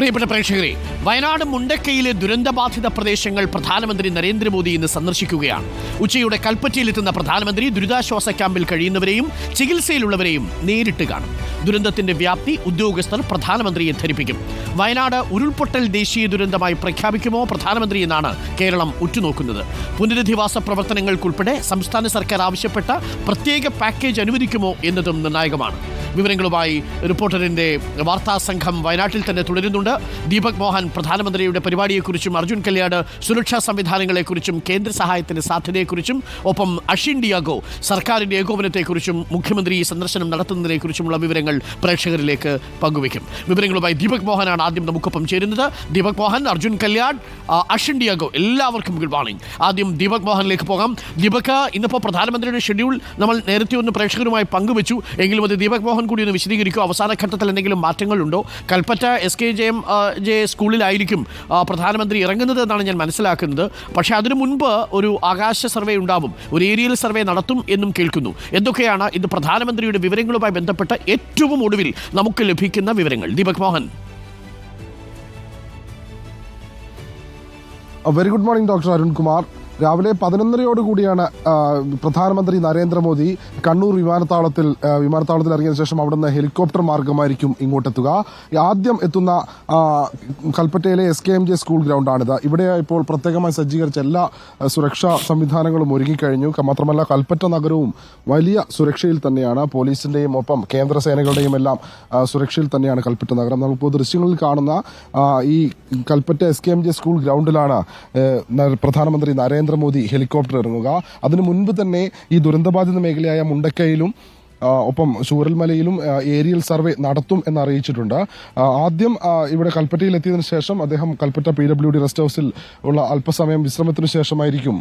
പ്രിയപ്പെട്ട പ്രേക്ഷകരെ വയനാട് മുണ്ടക്കയിലെ ദുരന്തബാധിത പ്രദേശങ്ങൾ പ്രധാനമന്ത്രി നരേന്ദ്രമോദി ഇന്ന് സന്ദർശിക്കുകയാണ്. ഉച്ചയുടെ കൽപ്പറ്റയിലെത്തുന്ന പ്രധാനമന്ത്രി ദുരിതാശ്വാസ ക്യാമ്പിൽ കഴിയുന്നവരെയും ചികിത്സയിലുള്ളവരെയും നേരിട്ട് കാണും. ദുരന്തത്തിന്റെ വ്യാപ്തി ഉദ്യോഗസ്ഥർ പ്രധാനമന്ത്രിയെ ധരിപ്പിക്കും. വയനാട് ഉരുൾപൊട്ടൽ ദേശീയ ദുരന്തമായി പ്രഖ്യാപിക്കുമോ പ്രധാനമന്ത്രി എന്നാണ് കേരളം ഉറ്റുനോക്കുന്നത്. പുനരധിവാസ പ്രവർത്തനങ്ങൾക്കുൾപ്പെടെ സംസ്ഥാന സർക്കാർ ആവശ്യപ്പെട്ട പ്രത്യേക പാക്കേജ് അനുവദിക്കുമോ എന്നതും നിർണായകമാണ്. വിവരങ്ങളുമായി റിപ്പോർട്ടറിന്റെ വാർത്താ സംഘം വയനാട്ടിൽ തന്നെ തുടരുന്നുണ്ട്. ദീപക് മോഹൻ പ്രധാനമന്ത്രിയുടെ പരിപാടിയെക്കുറിച്ചും അർജുൻ കല്യാട് സുരക്ഷാ സംവിധാനങ്ങളെക്കുറിച്ചും കേന്ദ്ര സഹായത്തിന്റെ സാധ്യതയെക്കുറിച്ചും ഒപ്പം അഷിൻ ഡിയാഗോ സർക്കാരിന്റെ ഏകോപനത്തെക്കുറിച്ചും മുഖ്യമന്ത്രി സന്ദർശനം നടത്തുന്നതിനെക്കുറിച്ചുമുള്ള വിവരങ്ങൾ പ്രേക്ഷകരിലേക്ക് പങ്കുവയ്ക്കും. വിവരങ്ങളുമായി ദീപക് മോഹനാണ് ആദ്യം നമുക്കൊപ്പം ചേരുന്നത്. ദീപക് മോഹൻ അർജുൻ കല്യാൺ ആ, അഷിൻ ഡിയാഗോ എല്ലാവർക്കും ഗുഡ് മോർണിംഗ്. ആദ്യം ദീപക് മോഹനിലേക്ക് പോകാം. ദീപക് ഇന്നിപ്പോൾ പ്രധാനമന്ത്രിയുടെ ഷെഡ്യൂൾ നമ്മൾ നേരത്തെ ഒന്ന് പ്രേക്ഷകരുമായി പങ്കുവച്ചു. എങ്കിലും അത് ദീപക് മോഹൻ കൂടി ഒന്ന് വിശദീകരിക്കും. അവസാന ഘട്ടത്തിൽ എന്തെങ്കിലും മാറ്റങ്ങളുണ്ടോ? Kalpetta S K J M J സ്കൂളിലായിരിക്കും പ്രധാനമന്ത്രി ഇറങ്ങുന്നത് എന്നാണ് ഞാൻ മനസ്സിലാക്കുന്നത്. പക്ഷേ അതിനു മുൻപ് ഒരു ആകാശ സർവേ ഉണ്ടാവും. ഒരു ഏരിയൽ സർവേ നടത്തും എന്നും കേൾക്കുന്നു. എന്തൊക്കെയാണ് ഇത് പ്രധാനമന്ത്രിയുടെ വിവരങ്ങളുമായി ബന്ധപ്പെട്ട ഏറ്റവും ഒടുവിൽ നമുക്ക് ലഭിക്കുന്ന വിവരങ്ങൾ? Deepak Mohan. Very good morning doctor Arunkumar രാവിലെ പതിനൊന്നരയോട് കൂടിയാണ് ആ, പ്രധാനമന്ത്രി നരേന്ദ്രമോദി കണ്ണൂർ വിമാനത്താവളത്തിൽ വിമാനത്താവളത്തിൽ ഇറങ്ങിയ ശേഷം അവിടുന്ന് ഹെലികോപ്റ്റർ മാർഗമായിരിക്കും ഇങ്ങോട്ടെത്തുക. ആദ്യം എത്തുന്ന കൽപ്പറ്റയിലെ S K M J school ഗ്രൗണ്ടാണിത് ഇവിടെ ഇപ്പോൾ പ്രത്യേകമായി സജ്ജീകരിച്ച എല്ലാ സുരക്ഷാ സംവിധാനങ്ങളും ഒരുങ്ങിക്കഴിഞ്ഞു മാത്രമല്ല കൽപ്പറ്റ നഗരവും വലിയ സുരക്ഷയിൽ തന്നെയാണ്. പോലീസിന്റെയും ഒപ്പം കേന്ദ്ര സേനകളുടെയും എല്ലാം സുരക്ഷയിൽ തന്നെയാണ് കൽപ്പറ്റ നഗരം. നമുക്കിപ്പോൾ ദൃശ്യങ്ങളിൽ കാണുന്ന ഈ Kalpetta S K M J school ഗ്രൗണ്ടിലാണ് പ്രധാനമന്ത്രി ന- പ്രധാനമന്ത്രി നരേന്ദ്രമോദി ഹെലികോപ്റ്റർ ഇറങ്ങുക. അതിനു മുൻപ് തന്നെ ഈ ദുരന്തബാധിത മേഖലയായ മുണ്ടക്കയിലും ഒപ്പം ചൂരൽമലയിലും ഏരിയൽ സർവേ നടത്തും എന്ന് അറിയിച്ചിട്ടുണ്ട് ആദ്യം ഇവിടെ കൽപ്പറ്റയിൽ എത്തിയതിനു ശേഷം അദ്ദേഹം Kalpetta P W D rest ഹൗസിൽ ഉള്ള അല്പസമയം വിശ്രമത്തിന് ശേഷമായിരിക്കും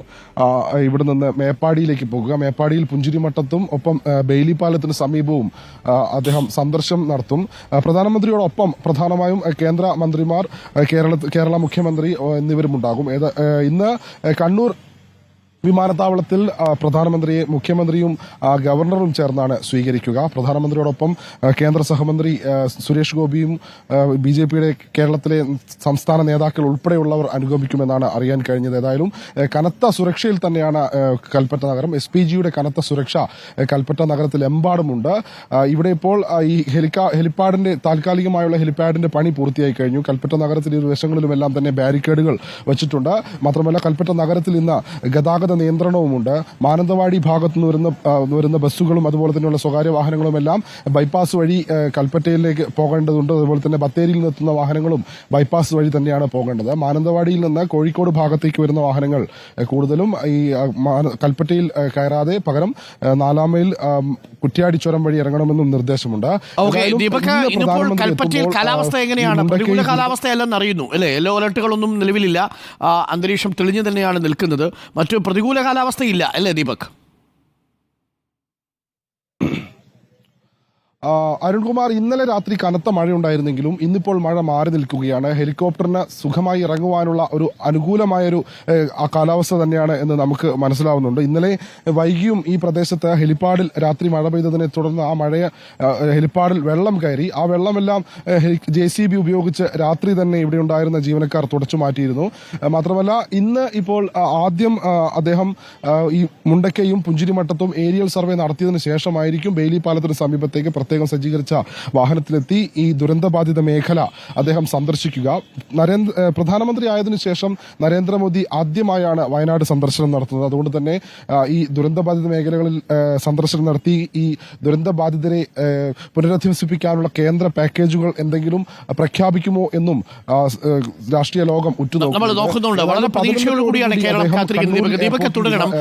ഇവിടെ നിന്ന് മേപ്പാടിയിലേക്ക് പോകുക. മേപ്പാടിയിൽ പുഞ്ചിരിമട്ടത്തും ഒപ്പം ബെയിലി പാലത്തിന് സമീപവും അദ്ദേഹം സന്ദർശനം നടത്തും. പ്രധാനമന്ത്രിയോടൊപ്പം പ്രധാനമായും കേന്ദ്ര മന്ത്രിമാർ കേരള കേരള മുഖ്യമന്ത്രി എന്നിവരും ഉണ്ടാകും ഇന്ന് കണ്ണൂർ വിമാനത്താവളത്തിൽ പ്രധാനമന്ത്രിയെ മുഖ്യമന്ത്രിയും ഗവർണറും ചേർന്നാണ് സ്വീകരിക്കുക. പ്രധാനമന്ത്രിയോടൊപ്പം കേന്ദ്ര സഹമന്ത്രി സുരേഷ് ഗോപിയും ബി ജെ പിയുടെ കേരളത്തിലെ സംസ്ഥാന നേതാക്കൾ ഉൾപ്പെടെയുള്ളവർ അനുഗമിക്കുമെന്നാണ് അറിയാൻ കഴിഞ്ഞത്. ഏതായാലും കനത്ത സുരക്ഷയിൽ തന്നെയാണ് കൽപ്പറ്റ നഗരം. എസ് പി ജിയുടെ കനത്ത സുരക്ഷ കൽപ്പറ്റ ആ, ഇവിടെ ഇപ്പോൾ ഈ ഹെലിക്കാ ഹെലിപ്പാഡിന്റെ താൽക്കാലികമായുള്ള ഹെലിപ്പാഡിന്റെ പണി പൂർത്തിയായി കഴിഞ്ഞു. കൽപ്പറ്റ നഗരത്തിൽ ഇരുവശങ്ങളിലുമെല്ലാം തന്നെ ബാരിക്കേഡുകൾ വച്ചിട്ടുണ്ട്. മാത്രമല്ല കൽപ്പറ്റ നഗരത്തിൽ ഇന്ന് ഗതാഗത നിയന്ത്രണവുമുണ്ട്. മാനന്തവാടി ഭാഗത്തു നിന്ന് വരുന്ന വരുന്ന ബസ്സുകളും അതുപോലെ തന്നെയുള്ള സ്വകാര്യ വാഹനങ്ങളും എല്ലാം ബൈപ്പാസ് വഴി കൽപ്പറ്റയിലേക്ക് പോകേണ്ടതുണ്ട്. അതുപോലെ തന്നെ ബത്തേരിയിൽ നിന്നെത്തുന്ന വാഹനങ്ങളും ബൈപ്പാസ് വഴി തന്നെയാണ് പോകേണ്ടത്. മാനന്തവാടിയിൽ നിന്ന് കോഴിക്കോട് ഭാഗത്തേക്ക് വരുന്ന വാഹനങ്ങൾ കൂടുതലും ഈ കൽപ്പറ്റയിൽ കയറാതെ പകരം നാലാമയിൽ നാലാം മൈൽ ചുരം വഴി ഇറങ്ങണമെന്നും നിർദ്ദേശമുണ്ട്. കൽപ്പറ്റയിൽ കാലാവസ്ഥ എങ്ങനെയാണ്? പ്രതികൂല കാലാവസ്ഥയല്ലെന്ന് അറിയുന്നു അല്ലേ യെല്ലോ അലർട്ടുകളൊന്നും നിലവിലില്ല. അന്തരീക്ഷം തെളിഞ്ഞു തന്നെയാണ് നിൽക്കുന്നത്. മറ്റു പ്രതികൂല കാലാവസ്ഥയില്ല അല്ലേ ദീപക് അരുൺകുമാർ ഇന്നലെ രാത്രി കനത്ത മഴയുണ്ടായിരുന്നെങ്കിലും ഇന്നിപ്പോൾ മഴ മാറി നിൽക്കുകയാണ്. ഹെലികോപ്റ്ററിന് സുഖമായി ഇറങ്ങുവാനുള്ള ഒരു അനുകൂലമായൊരു കാലാവസ്ഥ തന്നെയാണ് എന്ന് നമുക്ക് മനസ്സിലാവുന്നുണ്ട്. ഇന്നലെ വൈകിയും ഈ പ്രദേശത്ത് ഹെലിപ്പാഡിൽ രാത്രി മഴ പെയ്തതിനെ തുടർന്ന് ആ മഴയെ ഹെലിപ്പാഡിൽ വെള്ളം കയറി. ആ വെള്ളമെല്ലാം ജെ സി ബി ഉപയോഗിച്ച് രാത്രി തന്നെ ഇവിടെ ഉണ്ടായിരുന്ന ജീവനക്കാർ തുടച്ചു മാറ്റിയിരുന്നു. മാത്രമല്ല ഇന്ന് ഇപ്പോൾ ആദ്യം അദ്ദേഹം ഈ മുണ്ടക്കയും പുഞ്ചിരിമട്ടത്തും ഏരിയൽ സർവേ നടത്തിയതിനു ശേഷമായിരിക്കും ബെയിലി പാലത്തിന് സമീപത്തേക്ക് പ്രത്യേകം സജ്ജീകരിച്ച വാഹനത്തിലെത്തി ഈ ദുരന്തബാധിത മേഖല അദ്ദേഹം സന്ദർശിക്കുക. നരേന്ദ്ര പ്രധാനമന്ത്രി ആയതിനു ശേഷം നരേന്ദ്രമോദി ആദ്യമായാണ് വയനാട് സന്ദർശനം നടത്തുന്നത്. അതുകൊണ്ട് തന്നെ ഈ ദുരന്തബാധിത മേഖലകളിൽ സന്ദർശനം നടത്തി ഈ ദുരന്തബാധിതരെ പുനരധിവസിപ്പിക്കാനുള്ള കേന്ദ്ര പാക്കേജുകൾ എന്തെങ്കിലും പ്രഖ്യാപിക്കുമോ എന്നും രാഷ്ട്രീയ ലോകം നമ്മൾ ഉറ്റുനോക്കുന്നു. നോക്കുന്നുണ്ട്. വളരെ പ്രതീക്ഷയോടുകൂടിയാണ് കേരളം കാത്തിരിക്കുന്നത്. തുടരണം.